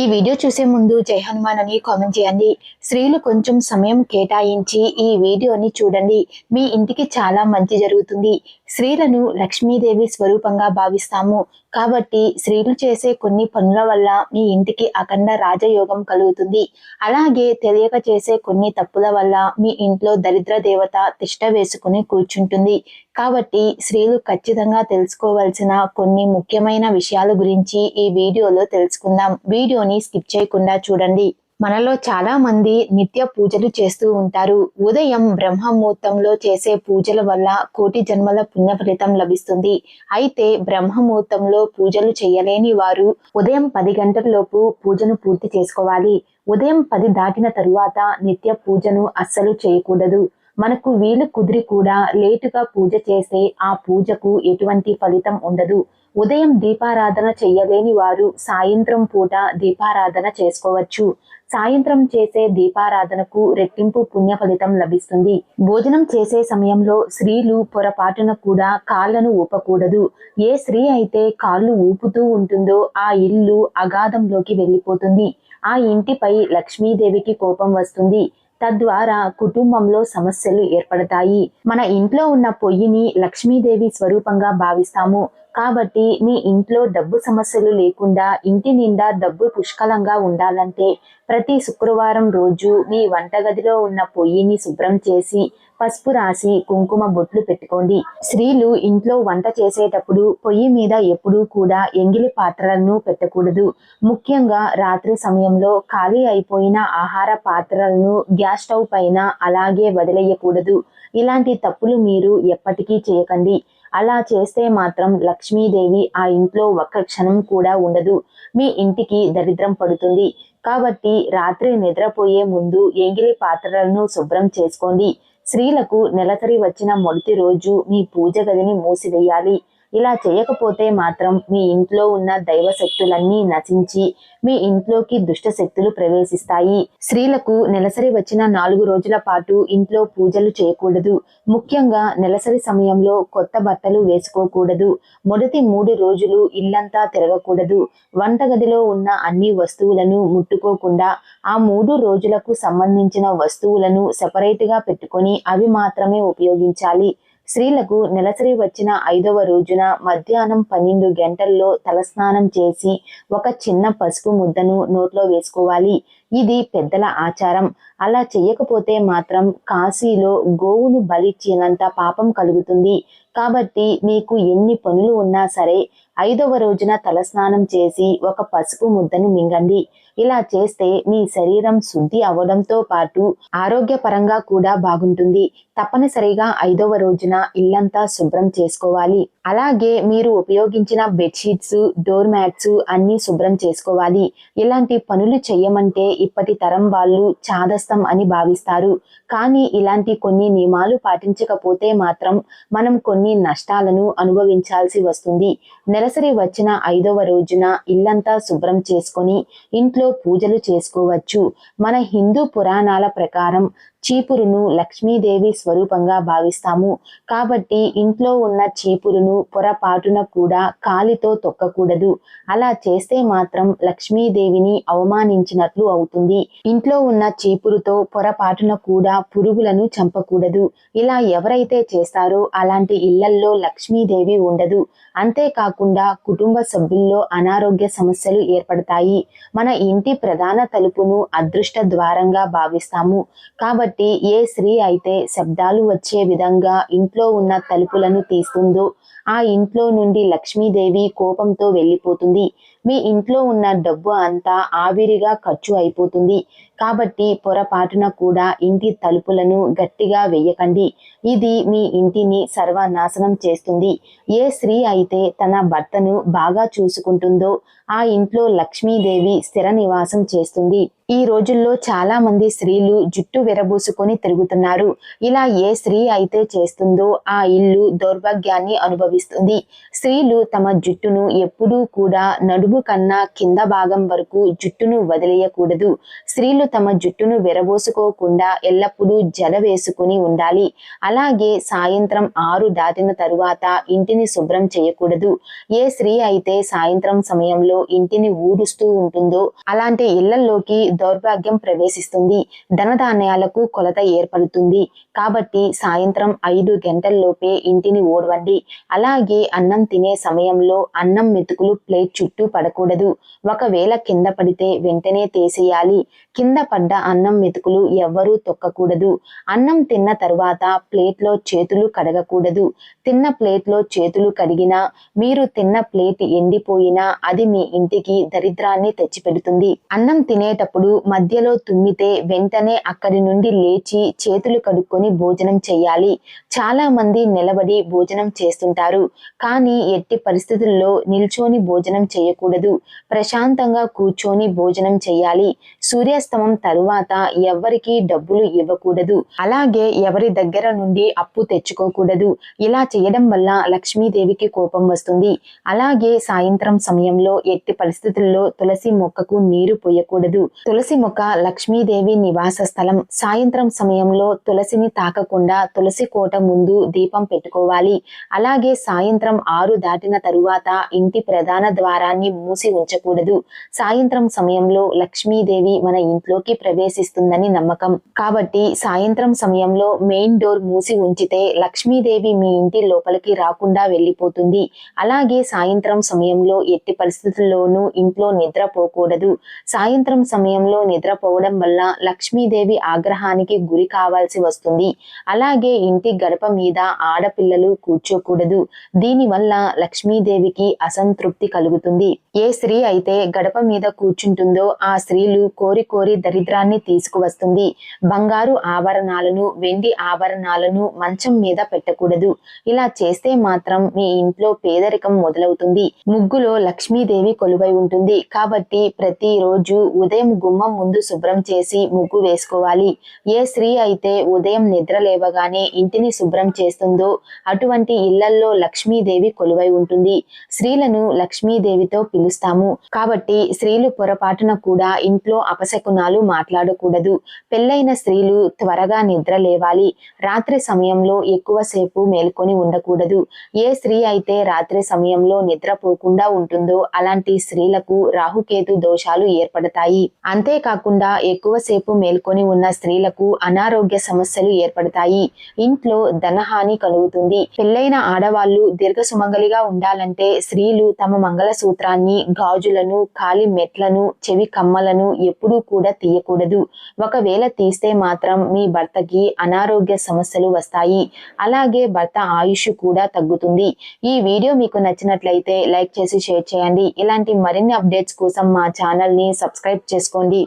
ఈ వీడియో చూసే ముందు జై హనుమాన్ అని కామెంట్ చేయండి. స్త్రీలు కొంచెం సమయం కేటాయించి ఈ వీడియోని చూడండి. మీ ఇంటికి చాలా మంచి జరుగుతుంది. స్త్రీలను లక్ష్మీదేవి స్వరూపంగా భావిస్తాము. కాబట్టి స్త్రీలు చేసే కొన్ని పనుల వల్ల మీ ఇంటికి అఖండ రాజయోగం కలుగుతుంది. అలాగే తెలియక చేసే కొన్ని తప్పుల వల్ల మీ ఇంట్లో దరిద్ర దేవత తిష్ట వేసుకుని కూర్చుంటుంది. కాబట్టి స్త్రీలు ఖచ్చితంగా తెలుసుకోవాల్సిన కొన్ని ముఖ్యమైన విషయాల గురించి ఈ వీడియోలో తెలుసుకుందాం. వీడియోని స్కిప్ చేయకుండా చూడండి. మనలో చాలా మంది నిత్య పూజలు చేస్తూ ఉంటారు. ఉదయం బ్రహ్మముహూర్తంలో చేసే పూజల వల్ల కోటి జన్మల పుణ్య ఫలితం లభిస్తుంది. అయితే బ్రహ్మముహూర్తంలో పూజలు చేయలేని వారు ఉదయం పది గంటల లోపు పూజను పూర్తి చేసుకోవాలి. ఉదయం పది దాటిన తరువాత నిత్య పూజను అస్సలు చేయకూడదు. మనకు వీలు కుదిరి కూడా లేటుగా పూజ చేస్తే ఆ పూజకు ఎటువంటి ఫలితం ఉండదు. ఉదయం దీపారాధన చెయ్యలేని వారు సాయంత్రం పూట దీపారాధన చేసుకోవచ్చు. సాయంత్రం చేసే దీపారాధనకు రెట్టింపు పుణ్య ఫలితం లభిస్తుంది. భోజనం చేసే సమయంలో స్త్రీలు పొరపాటున కూడా కాళ్ళను ఊపకూడదు. ఏ స్త్రీ అయితే కాళ్ళు ఊపుతూ ఉంటుందో ఆ ఇల్లు అగాధంలోకి వెళ్ళిపోతుంది. ఆ ఇంటిపై లక్ష్మీదేవికి కోపం వస్తుంది. తద్వారా కుటుంబంలో సమస్యలు ఏర్పడతాయి. మన ఇంట్లో ఉన్న పొయ్యిని లక్ష్మీదేవి స్వరూపంగా భావిస్తాము. కాబట్టి మీ ఇంట్లో డబ్బు సమస్యలు లేకుండా ఇంటి నిండా డబ్బు పుష్కలంగా ఉండాలంటే ప్రతి శుక్రవారం రోజు మీ వంటగదిలో ఉన్న పొయ్యిని శుభ్రం చేసి పసుపు రాసి కుంకుమ బొట్లు పెట్టుకోండి. స్త్రీలు ఇంట్లో వంట చేసేటప్పుడు పొయ్యి మీద ఎప్పుడూ కూడా ఎంగిలి పాత్రలను పెట్టకూడదు. ముఖ్యంగా రాత్రి సమయంలో ఖాళీ అయిపోయిన ఆహార పాత్రలను గ్యాస్ స్టవ్ పైన అలాగే వదిలేయకూడదు. ఇలాంటి తప్పులు మీరు ఎప్పటికీ చేయకండి. అలా చేస్తే మాత్రం లక్ష్మీదేవి ఆ ఇంట్లో ఒక్క క్షణం కూడా ఉండదు. మీ ఇంటికి దరిద్రం పడుతుంది. కాబట్టి రాత్రి నిద్రపోయే ముందు ఎంగిలి పాత్రలను శుభ్రం చేసుకోండి. స్త్రీలకు నెలసరి వచ్చిన మొదటి రోజు మీ పూజ గదిని మూసివేయాలి. ఇలా చేయకపోతే మాత్రం మీ ఇంట్లో ఉన్న దైవ శక్తులన్నీ నశించి మీ ఇంట్లోకి దుష్ట శక్తులు ప్రవేశిస్తాయి. స్త్రీలకు నెలసరి వచ్చిన నాలుగు రోజుల పాటు ఇంట్లో పూజలు చేయకూడదు. ముఖ్యంగా నెలసరి సమయంలో కొత్త బట్టలు వేసుకోకూడదు. మొదటి మూడు రోజులు ఇల్లంతా తిరగకూడదు. వంటగదిలో ఉన్న అన్ని వస్తువులను ముట్టుకోకుండా ఆ మూడు రోజులకు సంబంధించిన వస్తువులను సెపరేట్గా పెట్టుకొని అవి మాత్రమే ఉపయోగించాలి. స్త్రీలకు నెలసరి వచ్చిన ఐదవ రోజున మధ్యాహ్నం పన్నెండు గంటల్లో తలస్నానం చేసి ఒక చిన్న పసుపు ముద్దను నోట్లో వేసుకోవాలి. ఇది పెద్దల ఆచారం. అలా చేయకపోతే మాత్రం కాశీలో గోవును బలిచ్చినంత పాపం కలుగుతుంది. కాబట్టి మీకు ఎన్ని పనులు ఉన్నా సరే ఐదవ రోజున తలస్నానం చేసి ఒక పసుపు ముద్దను మింగండి. ఇలా చేస్తే మీ శరీరం శుద్ధి అవ్వడంతో పాటు ఆరోగ్యపరంగా కూడా బాగుంటుంది. తప్పనిసరిగా ఐదవ రోజున ఇల్లంతా శుభ్రం చేసుకోవాలి. అలాగే మీరు ఉపయోగించిన బెడ్షీట్స్ డోర్ మ్యాట్స్ అన్ని శుభ్రం చేసుకోవాలి. ఇలాంటి పనులు చేయమంటే ఇప్పటి తరం వాళ్ళు చాదస్తం అని భావిస్తారు. కానీ ఇలాంటి కొన్ని నియమాలు పాటించకపోతే మాత్రం మనం కొన్ని నష్టాలను అనుభవించాల్సి వస్తుంది. నెలసరి వచ్చిన ఐదవ రోజున ఇల్లంతా శుభ్రం చేసుకొని ఇంట్లో పూజలు చేసుకోవచ్చు. మన హిందూ పురాణాల ప్రకారం చీపురును లక్ష్మీదేవి స్వరూపంగా భావిస్తాము. కాబట్టి ఇంట్లో ఉన్న చీపురును పొరపాటున కూడా కాలితో తొక్కకూడదు. అలా చేస్తే మాత్రం లక్ష్మీదేవిని అవమానించినట్లు అవుతుంది. ఇంట్లో ఉన్న చీపురుతో పొరపాటున కూడా పురుగులను చంపకూడదు. ఇలా ఎవరైతే చేస్తారో అలాంటి ఇళ్ళల్లో లక్ష్మీదేవి ఉండదు. అంతేకాకుండా కుటుంబ సభ్యుల్లో అనారోగ్య సమస్యలు ఏర్పడతాయి. మన ఇంటి ప్రధాన తలుపును అదృష్ట ద్వారంగా భావిస్తాము. కాబట్టి ఏ స్త్రీ అయితే శబ్దాలు వచ్చే విధంగా ఇంట్లో ఉన్న తలుపులను తీస్తుందో ఆ ఇంట్లో నుండి లక్ష్మీదేవి కోపంతో వెళ్ళిపోతుంది. మీ ఇంట్లో ఉన్న డబ్బు అంతా ఆవిరిగా ఖర్చు అయిపోతుంది. కాబట్టి పొరపాటున కూడా ఇంటి తలుపులను గట్టిగా వేయకండి. ఇది మీ ఇంటిని సర్వనాశనం చేస్తుంది. ఏ స్త్రీ అయితే తన భర్తను బాగా చూసుకుంటుందో ఆ ఇంట్లో లక్ష్మీదేవి స్థిర నివాసం చేస్తుంది. ఈ రోజుల్లో చాలా మంది స్త్రీలు జుట్టు విరబూసుకొని తిరుగుతున్నారు. ఇలా ఏ స్త్రీ అయితే చేస్తుందో ఆ ఇల్లు దౌర్భాగ్యాన్ని అనుభవిస్తుంది. స్త్రీలు తమ జుట్టును ఎప్పుడూ కూడా నడుము నడుము కన్నా కింద భాగం వరకు జుట్టును వదిలేయకూడదు. స్త్రీలు తమ జుట్టును విరబోసుకోకుండా ఎల్లప్పుడూ జడ వేసుకుని ఉండాలి. అలాగే సాయంత్రం ఆరు దాటిన తరువాత ఇంటిని శుభ్రం చేయకూడదు. ఏ స్త్రీ అయితే సాయంత్రం సమయంలో ఇంటిని ఊడుస్తూ ఉంటుందో అలాంటి ఇళ్ళలోకి దౌర్భాగ్యం ప్రవేశిస్తుంది. ధనధాన్యాలకు కొలత ఏర్పడుతుంది. కాబట్టి సాయంత్రం ఐదు గంటల్లోపే ఇంటిని ఓడవండి అలాగే అన్నం తినే సమయంలో అన్నం మెతుకులు ప్లేట్ చుట్టూ పడకూడదు. ఒకవేళ కింద పడితే వెంటనే తీసేయాలి. కింద పడ్డ అన్నం మెతుకులు ఎవ్వరూ తొక్కకూడదు. అన్నం తిన్న తర్వాత ప్లేట్లో చేతులు కడగకూడదు. తిన్న ప్లేట్లో చేతులు కడిగినా మీరు తిన్న ప్లేట్ ఎండిపోయినా అది మీ ఇంటికి దరిద్రాన్ని తెచ్చిపెడుతుంది. అన్నం తినేటప్పుడు మధ్యలో తుమ్మితే వెంటనే అక్కడి నుండి లేచి చేతులు కడుక్కొని భోజనం చేయాలి. చాలా మంది నిలబడి భోజనం చేస్తుంటారు. కానీ ఎట్టి పరిస్థితుల్లో నిల్చొని భోజనం చేయకూడదు. ప్రశాంతంగా కూర్చొని భోజనం చేయాలి. సూర్యాస్తమం తరువాత ఎవ్వరికి డబ్బులు ఇవ్వకూడదు. అలాగే ఎవరి దగ్గర నుండి అప్పు తెచ్చుకోకూడదు. ఇలా చేయడం వల్ల లక్ష్మీదేవికి కోపం వస్తుంది. అలాగే సాయంత్రం సమయంలో ఎట్టి పరిస్థితుల్లో తులసి మొక్కకు నీరు పోయకూడదు. తులసి మొక్క లక్ష్మీదేవి నివాస స్థలం. సాయంత్రం సమయంలో తులసిని తాకకుండా తులసి కోట ముందు దీపం పెట్టుకోవాలి. అలాగే సాయంత్రం ఆరు దాటిన తరువాత ఇంటి ప్రధాన ద్వారాన్ని మూసి ఉంచకూడదు. సాయంత్రం సమయంలో లక్ష్మీదేవి మన ఇంట్లోకి ప్రవేశిస్తుందని నమ్మకం. కాబట్టి సాయంత్రం సమయంలో మెయిన్ డోర్ మూసి ఉంచితే లక్ష్మీదేవి మీ ఇంటి లోపలికి రాకుండా వెళ్ళిపోతుంది. అలాగే సాయంత్రం సమయంలో ఎట్టి పరిస్థితుల్లోనూ ఇంట్లో నిద్రపోకూడదు. సాయంత్రం సమయంలో నిద్రపోవడం వల్ల లక్ష్మీదేవి ఆగ్రహానికి గురి కావాల్సి వస్తుంది. అలాగే ఇంటి గడప మీద ఆడపిల్లలు కూర్చోకూడదు. దీనివల్ల లక్ష్మీదేవికి అసంతృప్తి కలుగుతుంది. ఏ స్త్రీ అయితే గడప మీద కూర్చుంటుందో ఆ స్త్రీలు కోరి కోరి దరిద్రాన్ని తీసుకువస్తుంది. బంగారు ఆభరణాలను వెండి ఆభరణాలను మంచం మీద పెట్టకూడదు. ఇలా చేస్తే మాత్రం మీ ఇంట్లో పేదరికం మొదలవుతుంది. ముగ్గులో లక్ష్మీదేవి కొలువై ఉంటుంది. కాబట్టి ప్రతిరోజు ఉదయం గుమ్మం ముందు శుభ్రం చేసి ముగ్గు వేసుకోవాలి. ఏ స్త్రీ అయితే ఉదయం నిద్ర లేవగానే ఇంటిని శుభ్రం చేస్తుందో అటువంటి ఇళ్ళల్లో లక్ష్మీదేవి కొలువై ఉంటుంది. స్త్రీలను లక్ష్మీదేవితో పిలుస్తాము. కాబట్టి స్త్రీలు పొరపాటున కూడా ఇంట్లో అపశకునాలు మాట్లాడకూడదు. పెళ్ళైన స్త్రీలు త్వరగా నిద్ర లేవాలి. రాత్రి సమయంలో ఎక్కువసేపు మేల్కొని ఉండకూడదు. ఏ స్త్రీ అయితే రాత్రి సమయంలో నిద్రపోకుండా ఉంటుందో అలాంటి స్త్రీలకు రాహుకేతు దోషాలు ఏర్పడతాయి. అంతేకాకుండా ఎక్కువసేపు మేల్కొని ఉన్న స్త్రీలకు అనారోగ్య సమస్యలు ఏర్పడతాయి. ఇంట్లో ధనహాని కలుగుతుంది. పెళ్ళైన ఆడవాళ్ళు దీర్ఘ సుమంగలిగా ఉండాలంటే స్త్రీలు తమ మంగళ సూత్రాన్ని గాజులను కాలి మెట్లను చెవి కమ్మలను ఎప్పుడూ కూడా తీయకూడదు. ఒకవేళ తీస్తే మాత్రం మీ భర్తకి అనారోగ్య సమస్యలు వస్తాయి. అలాగే భర్త ఆయుష్ కూడా తగ్గుతుంది. ఈ వీడియో మీకు నచ్చినట్లయితే లైక్ చేసి షేర్ చేయండి. ఇలాంటి మరిన్ని అప్డేట్స్ కోసం మా ఛానల్ని సబ్స్క్రైబ్ చేసుకోండి.